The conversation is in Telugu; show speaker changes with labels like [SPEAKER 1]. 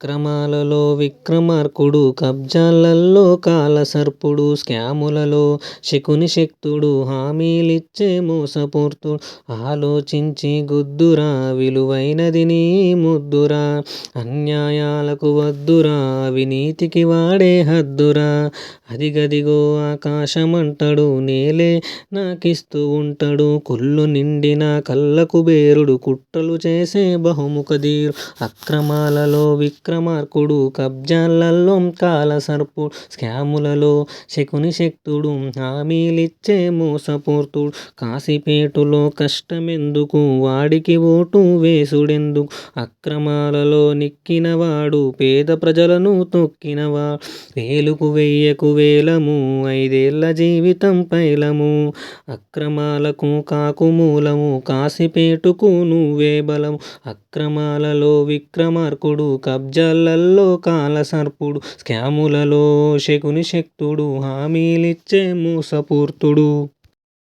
[SPEAKER 1] అక్రమాలలో విక్రమార్కుడు కబ్జాలల్లో కాలసర్పుడు స్కాములలో శకుని శక్తుడు హామీలిచ్చే మోసపూర్తుడు ఆలోచించి గుద్దురా విలువైనది నీ ముద్దురా అన్యాయాలకు వద్దురా అవినీతికి వాడే హద్దురా. అదిగదిగో ఆకాశమంటడు నేలే నాకిస్తూ ఉంటాడు కుళ్ళు నిండిన కళ్ళకుబేరుడు కుట్రలు చేసే బహుముఖధీరుడు అక్రమాలలో విక్రమార్కుడు కబ్జాలలో కాలసర్పుడు స్కాములలో శకుని శక్తుడు హామీలిచ్చే మోసపూర్తుడు. కాశీపేటలో కష్టమెందుకు? వాడికి ఓటు వేసుడెందుకు? అక్రమాలలో నిక్కినవాడు పేద ప్రజలను తొక్కినవాడు. వేలుకు వెయ్యకు వేలము ఐదేళ్ళ జీవితం పైలము. అక్రమాలకు కాకు మూలము కాశీపేటకు నువ్వే బలము. అక్రమాలలో విక్రమార్కుడు కబ్జాలల్లో కాలసర్పుడు స్కాములలో శకుని శక్తుడు హామీలిచ్చే మూసపూర్తుడు.